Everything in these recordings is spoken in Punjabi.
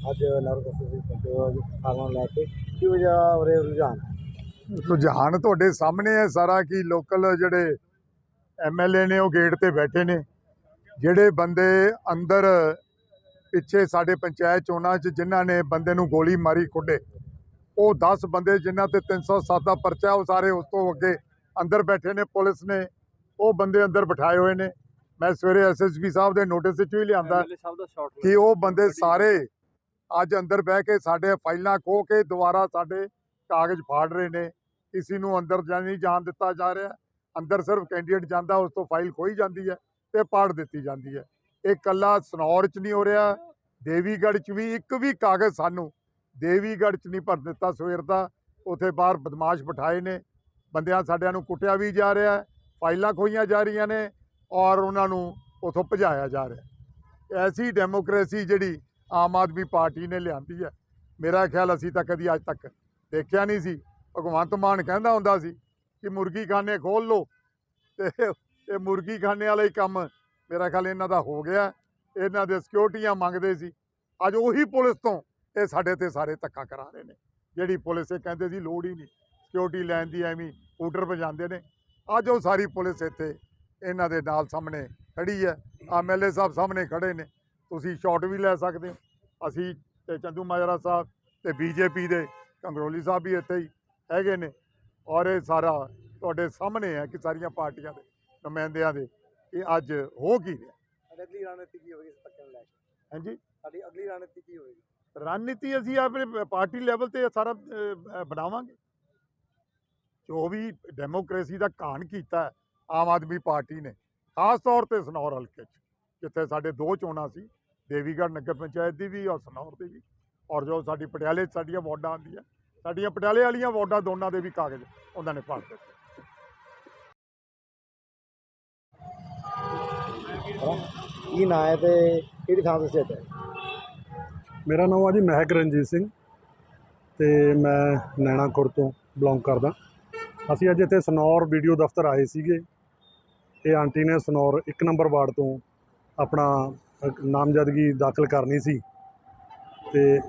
ਅੱਜ ਨਗਰ ਕੌਂਸਲ ਦੇ ਪੰਚੋ ਫਾਰਮਾਂ ਲੈ ਕੇ। ਕੀ ਵਜ੍ਹਾ ਉਰੇ ਰੁਝਾਨ? ਰੁਝਾਨ ਤੁਹਾਡੇ ਸਾਹਮਣੇ ਹੈ ਸਾਰਾ ਕਿ ਲੋਕਲ ਜਿਹੜੇ ਐਮਐਲਏ ਨੇ ਉਹ ਗੇਟ ਤੇ ਬੈਠੇ ਨੇ। ਜਿਹੜੇ ਬੰਦੇ ਅੰਦਰ ਪਿੱਛੇ ਸਾਡੇ ਪੰਚਾਇਤ ਚੋਣਾਂ 'ਚ ਜਿਨ੍ਹਾਂ ਨੇ ਬੰਦੇ ਨੂੰ ਗੋਲੀ ਮਾਰੀ ਕੁੱਡੇ ਉਹ 10 ਬੰਦੇ ਜਿਨ੍ਹਾਂ ਤੇ 307 ਦਾ ਪਰਚਾ ਉਹ ਸਾਰੇ ਉਸ ਤੋਂ ਅੱਗੇ ਅੰਦਰ ਬੈਠੇ ਨੇ ਪੁਲਿਸ ਨੇ ਉਹ ਬੰਦੇ ਅੰਦਰ ਬਿਠਾਏ ਹੋਏ ਨੇ। ਮੈਂ ਸਵੇਰੇ ਐਸਐਸਪੀ ਸਾਹਿਬ ਦੇ ਨੋਟਿਸ ਵਿੱਚ ਵੀ ਲਿਆਂਦਾ ਕਿ ਉਹ ਬੰਦੇ ਸਾਰੇ ਅੱਜ ਅੰਦਰ ਬਹਿ ਕੇ ਸਾਡੇ ਫਾਈਲਾਂ ਖੋਹ ਕੇ ਦੁਬਾਰਾ ਸਾਡੇ ਕਾਗਜ਼ ਫਾੜ ਰਹੇ ਨੇ। ਕਿਸੇ ਨੂੰ ਅੰਦਰ ਜਾਂ ਨਹੀਂ ਜਾਣ ਦਿੱਤਾ ਜਾ ਰਿਹਾ। ਅੰਦਰ ਸਿਰਫ ਕੈਂਡੀਡੇਟ ਜਾਂਦਾ, ਉਸ ਤੋਂ ਫਾਈਲ ਖੋਈ ਜਾਂਦੀ ਹੈ ਤੇ ਪਾੜ ਦਿੱਤੀ ਜਾਂਦੀ ਹੈ। ਇਹ ਕੱਲਾ ਸਨੌਰ ਚ ਨਹੀਂ ਹੋ ਰਿਹਾ। ਦੇਵੀਗੜ੍ਹ ਚ ਵੀ ਇੱਕ ਵੀ ਕਾਗਜ਼ ਸਾਨੂੰ ਦੇਵੀਗੜ੍ਹ ਚ ਨਹੀਂ ਭਰ ਦਿੱਤਾ ਸਵੇਰ ਦਾ। ਉਥੇ ਬਾਹਰ ਬਦਮਾਸ਼ ਬਿਠਾਏ ਨੇ। ਬੰਦਿਆਂ ਸਾਡਿਆਂ ਨੂੰ ਕੁੱਟਿਆ ਵੀ ਜਾ ਰਿਹਾ। ਫਾਈਲਾਂ ਖੋਈਆਂ ਜਾ ਰਹੀਆਂ ਨੇ ਔਰ ਉਹਨਾਂ ਨੂੰ ਉਥੋਂ ਭਜਾਇਆ ਜਾ ਰਿਹਾ। ਐਸੀ ਡੈਮੋਕ੍ਰੇਸੀ ਜਿਹੜੀ ਆਮ ਆਦਮੀ ਪਾਰਟੀ ਨੇ ਲਿਆਂਦੀ ਹੈ। ਮੇਰਾ ਖਿਆਲ ਅਸੀਂ ਤਾਂ ਕਦੀ ਅੱਜ ਤੱਕ ਦੇਖਿਆ ਨਹੀਂ ਸੀ। ਭਗਵੰਤ ਮਾਨ ਕਹਿੰਦਾ ਹੁੰਦਾ ਸੀ ਕਿ ਮੁਰਗੀ ਖਾਨੇ ਖੋਲ ਲਓ। ਤੇ ਇਹ ਮੁਰਗੀ ਖਾਨੇ ਵਾਲਾ ਹੀ ਕੰਮ ਮੇਰਾ ਖਿਆਲ ਇਹਨਾਂ ਦਾ ਹੋ ਗਿਆ। ਇਹਨਾਂ ਦੇ ਸਿਕਿਉਰਟੀਆਂ ਮੰਗਦੇ ਸੀ। ਅੱਜ ਉਹੀ ਪੁਲਿਸ ਤੋਂ ਇਹ ਸਾਡੇ ਤੇ ਸਾਰੇ ਧੱਕਾ ਕਰਾ ਰਹੇ ਨੇ। ਜਿਹੜੀ ਪੁਲਿਸ ਇਹ ਕਹਿੰਦੇ ਸੀ ਲੋੜ ਹੀ ਨਹੀਂ। ਸਿਕਿਉਰਿਟੀ ਲੈਣ ਦੀ ਐਵੇਂ ਹੂਟਰ ਵਜਾਉਂਦੇ ਨੇ। ਅੱਜ ਉਹ ਸਾਰੀ ਪੁਲਿਸ ਇੱਥੇ ਇਹਨਾਂ ਦੇ ਨਾਲ ਸਾਹਮਣੇ ਖੜੀ ਹੈ। ਐਮਐਲਏ ਸਾਹਿਬ ਸਾਹਮਣੇ ਖੜੇ ਨੇ। ਤੁਸੀਂ ਸ਼ਾਟ ਵੀ ਲੈ ਸਕਦੇ ਹੋ। ਅਸੀਂ ਤੇ ਚੰਦੂ ਮਾਜਰਾ ਸਾਹਿਬ ਤੇ ਬੀਜੇਪੀ ਦੇ ਕੰਗਰੋਲੀ ਸਾਹਿਬ ਵੀ ਇੱਥੇ ਹੀ ਹੈਗੇ ਨੇ ਔਰ ਇਹ ਸਾਰਾ ਤੁਹਾਡੇ ਸਾਹਮਣੇ ਹੈ ਕਿ ਸਾਰੀਆਂ ਪਾਰਟੀਆਂ ਦੇ ਨੁਮਾਇੰਦਿਆਂ ਦੇ ਇਹ ਅੱਜ ਹੋ ਕੀ ਰਿਹਾ? ਅਗਲੀ ਰਣਨੀਤੀ ਕੀ ਹੋਵੇਗੀ ਇਸ ਧੱਕੇ ਨੂੰ ਲੈ ਕੇ? ਹਾਂਜੀ? ਸਾਡੀ ਅਗਲੀ ਰਣਨੀਤੀ ਕੀ ਹੋਵੇਗੀ? ਰਣਨੀਤੀ ਅਸੀਂ ਆਪਣੇ ਪਾਰਟੀ ਲੈਵਲ ਤੇ ਸਾਰਾ ਬਣਾਵਾਂਗੇ। ਜੋ ਵੀ ਡੈਮੋਕ੍ਰੇਸੀ ਦਾ ਘਾਣ ਕੀਤਾ ਆਮ ਆਦਮੀ ਪਾਰਟੀ ਨੇ ਖਾਸ ਤੌਰ ਤੇ ਸਨੌਰ ਹਲਕੇ 'ਚ ਜਿੱਥੇ ਸਾਡੇ ਦੋ ਚੋਣਾਂ ਸੀ ਦੇਵੀਗੜ੍ਹ ਨਗਰ ਪੰਚਾਇਤ ਦੀ ਵੀ ਔਰ ਸਨੌਰ ਦੀ ਵੀ। ਔਰ ਜੋ ਸਾਡੀ ਪਟਿਆਲੇ 'ਚ ਸਾਡੀਆਂ ਵਾਰਡਾਂ ਆਉਂਦੀਆਂ ਸਾਡੀਆਂ ਪਟਿਆਲੇ ਵਾਲੀਆਂ ਵਾਰਡਾਂ ਦੋਨਾਂ ਦੇ ਵੀ ਕਾਗਜ਼ ਉਹਨਾਂ ਨੇ ਪਾੜ ਦਿੱਤੇ। ਕੀ ਨਾਂ ਹੈ ਤੇ ਕਿਹੜੀ ਥਾਂ ਤੇ ਸਥਿਤ ਹੈ ਮੇਰਾ ਨਾਮ ਆ ਜੀ ਮਹਿਕ ਰਣਜੀਤ ਸਿੰਘ ਤੇ ਮੈਂ ਨੈਣਾਖੁਰ ਤੋਂ ਬਿਲੋਂਗ ਕਰਦਾ। ਅਸੀਂ ਅੱਜ ਇੱਥੇ ਸਨੌਰ ਵੀਡੀਓ ਦਫ਼ਤਰ ਆਏ ਸੀਗੇ। ਇਹ ਆਂਟੀ ਨੇ ਸਨੌਰ 1 ਨੰਬਰ ਵਾਰਡ ਤੋਂ ਆਪਣਾ ਨਾਮਜ਼ਦਗੀ ਦਾਖਲ ਕਰਨੀ ਸੀ ਤੇ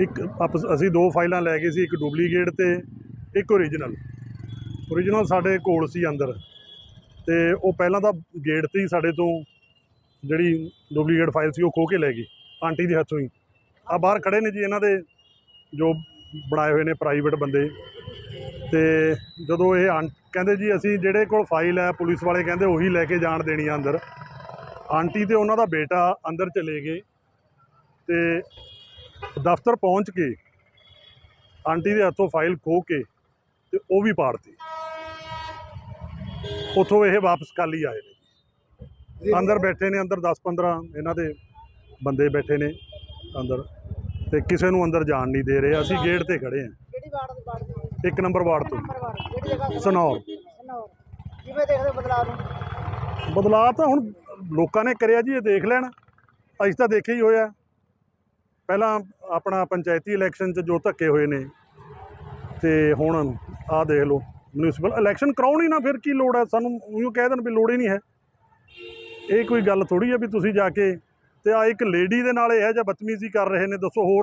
ਇੱਕ ਆਪਸ ਅਸੀਂ ਦੋ ਫਾਈਲਾਂ ਲੈ ਗਏ ਸੀ, ਇੱਕ ਡੁਪਲੀਕੇਟ ਤੇ ਇੱਕ ਓਰੀਜਨਲ ਓਰੀਜਨਲ ਸਾਡੇ ਕੋਲ ਸੀ ਅੰਦਰ ਤੇ ਉਹ ਪਹਿਲਾਂ ਤਾਂ ਗੇਟ ਤੇ ਹੀ ਸਾਡੇ ਤੋਂ ਜਿਹੜੀ ਡੁਪਲੀਕੇਟ ਫਾਈਲ ਸੀ ਉਹ ਖੋਹ ਕੇ ਲੈ ਗਏ, ਆਂਟੀ ਦੇ ਹੱਥੋਂ ਹੀ। ਆ ਬਾਹਰ ਖੜੇ ਨੇ ਜੀ ਇਹਨਾਂ ਦੇ, ਜੋ ਬਣਾਏ ਹੋਏ ਨੇ ਪ੍ਰਾਈਵੇਟ ਬੰਦੇ। ਤੇ ਜਦੋਂ ਇਹ ਆਂ- ਕਹਿੰਦੇ ਜੀ ਅਸੀਂ ਜਿਹੜੇ ਕੋਲ ਫਾਈਲ ਹੈ, ਪੁਲਿਸ ਵਾਲੇ ਕਹਿੰਦੇ ਉਹੀ ਲੈ ਕੇ ਜਾਣ ਦੇਣੀ ਆ ਅੰਦਰ। ਆਂਟੀ ਤੇ ਉਹਨਾਂ ਦਾ ਬੇਟਾ ਅੰਦਰ ਚਲੇ ਗਏ ਤੇ ਦਫ਼ਤਰ ਪਹੁੰਚ ਕੇ ਆਂਟੀ ਦੇ ਹੱਥੋਂ ਫਾਈਲ ਖੋਹ ਕੇ ਤੇ ਉਹ ਵੀ ਪਾੜਤੀ। ਉੱਥੋਂ ਇਹ ਵਾਪਸ ਕਾਲੀ ਆਏ ਨੇ। ਅੰਦਰ ਬੈਠੇ ਨੇ ਅੰਦਰ 10 15 ਇਹਨਾਂ ਦੇ ਬੰਦੇ ਬੈਠੇ ਨੇ ਅੰਦਰ ਤੇ ਕਿਸੇ ਨੂੰ ਅੰਦਰ ਜਾਣ ਨਹੀਂ ਦੇ ਰਹੇ। ਅਸੀਂ ਗੇਟ ਤੇ ਖੜੇ ਹਾਂ। ਕਿਹੜੀ ਵਾਰਡ ਦੀ ਇੱਕ ਨੰਬਰ ਵਾਰਡ ਤੋਂ। ਤੇ? ਸਨੌਰ। ਕਿਵੇਂ ਦੇਖਦੇ ਹੋ ਬਦਲਾਅ ਨੂੰ? ਬਦਲਾਅ ਤਾਂ ਹੁਣ ਲੋਕਾਂ ਨੇ ਕਰਿਆ ਜੀ, ਇਹ ਦੇਖ ਲੈਣ। ਅਸੀਂ ਤਾਂ ਦੇਖਿਆ ਹੀ ਹੋਇਆ। ਪਹਿਲਾਂ ਆਪਣਾ ਪੰਚਾਇਤੀ ਇਲੈਕਸ਼ਨ 'ਚ ਜੋ ਧੱਕੇ ਹੋਏ ਨੇ, ਤੇ ਹੁਣ ਆਹ ਦੇਖ ਲਓ ਮਿਊਨਿਸਪਲ ਇਲੈਕਸ਼ਨ ਕਰਾਉਣੀ ਨਾ ਫਿਰ ਕੀ ਲੋੜ ਹੈ ਸਾਨੂੰ ਉਹੀ ਕਹਿ ਦੇਣ ਵੀ ਲੋੜ ਹੀ ਨਹੀਂ ਹੈ। ਇਹ ਕੋਈ ਗੱਲ ਥੋੜੀ ਹੈ ਵੀ ਤੁਸੀਂ ਜਾ ਕੇ, ਤੇ ਆ ਇੱਕ ਲੇਡੀ ਦੇ ਨਾਲ ਇਹ ਜਿਹਾ ਬਦਤਮੀਜ਼ੀ ਕਰ ਰਹੇ ਨੇ, ਦੱਸੋ ਹੋਰ